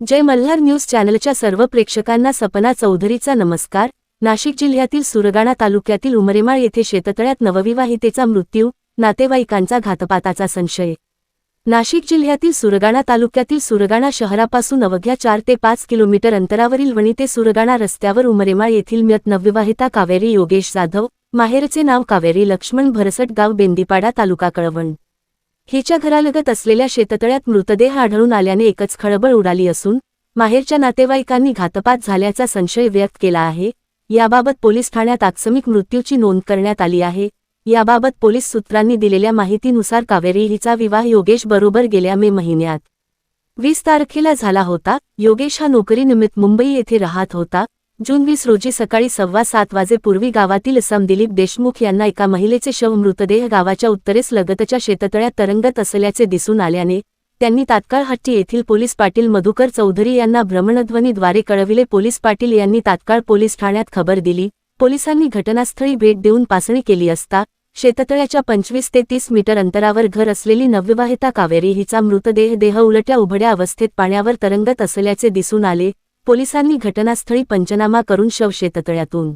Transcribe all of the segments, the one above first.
जय Malhar news चॅनलच्या सर्व प्रेक्षकांना सपना चौधरीचा नमस्कार. नाशिक जिल्ह्यातील सुरगाणा तालुक्यातील उमरेमाळ येथे शेततळ्यात नवविवाहितेचा मृत्यू नातेवाईकांचा घातपाताचा संशय. नाशिक जिल्ह्यातील सुरगाणा तालुक्यातील सुरगाणा शहरापासून अवघ्या चार ते पाच किलोमीटर अंतरावरील वणी ते सुरगाणा रस्त्यावर उमरेमाळ येथील म्यत नवविवाहिता कावेरी योगेश जाधव माहेरचे नाव कावेरी लक्ष्मण भरसट गाव बेंदीपाडा तालुका कळवण. हिच्या घरालगत असलेल्या शेततळ्यात मृतदेह आढळून आल्याने एकच खळबळ उडाली असून माहेरच्या नातेवाईकांनी घातपात झाल्याचा संशय व्यक्त केला आहे. याबाबत पोलीस ठाण्यात आकस्मिक मृत्यूची नोंद करण्यात आली आहे. याबाबत पोलीस सूत्रांनी दिलेल्या माहितीनुसार कावेरी हिचा विवाह योगेश बरोबर गेल्या मे महिन्यात. वीस तारखेला झाला होता. योगेश हा नोकरीनिमित्त मुंबई येथे राहत होता. जून वीस रोजी सकाळी सव्वा सात वाजेपूर्वी गावातील सम दिलीप देशमुख यांना एका महिलेचे शव मृतदेह गावाच्या उत्तरेस लगतच्या शेततळ्यात तरंगत असल्याचे दिसून आल्याने त्यांनी तात्काळ हट्टी येथील पोलीस पाटील मधुकर चौधरी यांना भ्रमणध्वनीद्वारे कळविले. पोलीस पाटील यांनी तात्काळ पोलीस ठाण्यात खबर दिली. पोलिसांनी घटनास्थळी भेट देऊन पासणी केली असता शेततळ्याच्या पंचवीस ते तीस मीटर अंतरावर घर असलेली नव्यवाहिता कावेरी हिचा मृतदेह देह उलट्या उभड्या अवस्थेत पाण्यावर तरंगत असल्याचे दिसून आले. पोलिसांनी घटनास्थळी पंचनामा करून शव शेततळ्यातून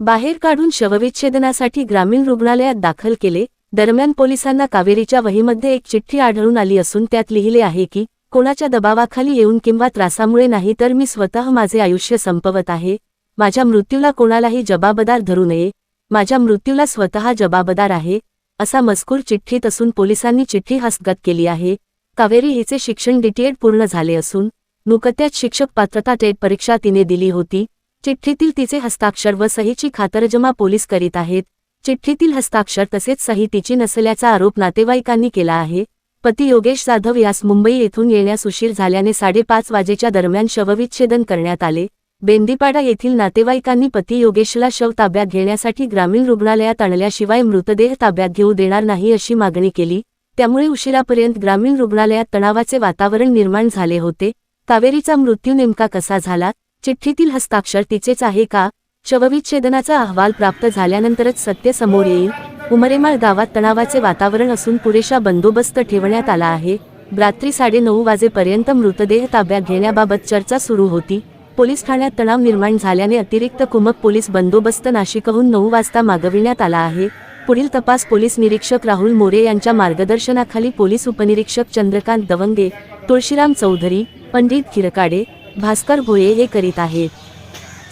बाहेर काढून शवविच्छेदनासाठी ग्रामीण रुग्णालयात दाखल केले. दरम्यान पोलिसांना कावेरीच्या वहीमध्ये एक चिठ्ठी आढळून आली असून त्यात लिहिले आहे की कोणाच्या दबावाखाली येऊन किंवा त्रासामुळे नाही तर मी स्वतः माझे आयुष्य संपवत आहे. माझ्या मृत्यूला कोणालाही जबाबदार धरू नये. माझ्या मृत्यूला स्वतः जबाबदार आहे असा मजकूर चिठ्ठीत असून पोलिसांनी चिठ्ठी हस्तगत केली आहे. कावेरी हिचे शिक्षण डीटीएड पूर्ण झाले असून नुकत्याच शिक्षक पात्रता टेट परीक्षा तिने दिली होती. चिठ्ठीतील तिचे हस्ताक्षर व सहीची खातरजमा पोलीस करीत आहेत. चिठ्ठीतील हस्ताक्षर तसेच सही तिची नसल्याचा आरोप नातेवाईकांनी केला आहे. पती योगेश जाधव यास मुंबई येथून येण्यास उशीर झाल्याने साडेपाच वाजेच्या दरम्यान शवविच्छेदन करण्यात आले. बेंदीपाडा येथील नातेवाईकांनी पती योगेशला शव ताब्यात घेण्यासाठी ग्रामीण रुग्णालयात आणल्याशिवाय मृतदेह ताब्यात घेऊ देणार नाही अशी मागणी केली. त्यामुळे उशिरापर्यंत ग्रामीण रुग्णालयात तणावाचे वातावरण निर्माण झाले होते. कावेरीचा मृत्यू नेमका कसा झाला? चिठ्ठीतील हस्ताक्षर तिचेच आहे का? शवविच्छेदनाचा अहवाल प्राप्त झाल्यानंतरच सत्य समोर येईल. उमरेमाळ गावात तणावाचे वातावरण असून पुरेशा बंदोबस्त ठेवण्यात आला आहे. रात्री साडेनऊ वाजेपर्यंत मृतदेह ताब्यात घेण्याबाबत चर्चा सुरू होती. पोलीस ठाण्यात तणाव निर्माण झाल्याने अतिरिक्त कुमक पोलीस बंदोबस्त नाशिकहून नऊ वाजता मागविण्यात आला आहे. पुढील तपास पोलीस निरीक्षक राहुल मोरे यांच्या मार्गदर्शनाखाली पोलीस उपनिरीक्षक चंद्रकांत दवंगे तुळशीराम चौधरी पंडित खिरकाडे भास्कर भोये हे करीत आहेत.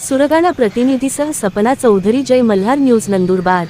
सुरगाणा प्रतिनिधीसह सपना चौधरी जय मल्हार न्यूज नंदुरबार.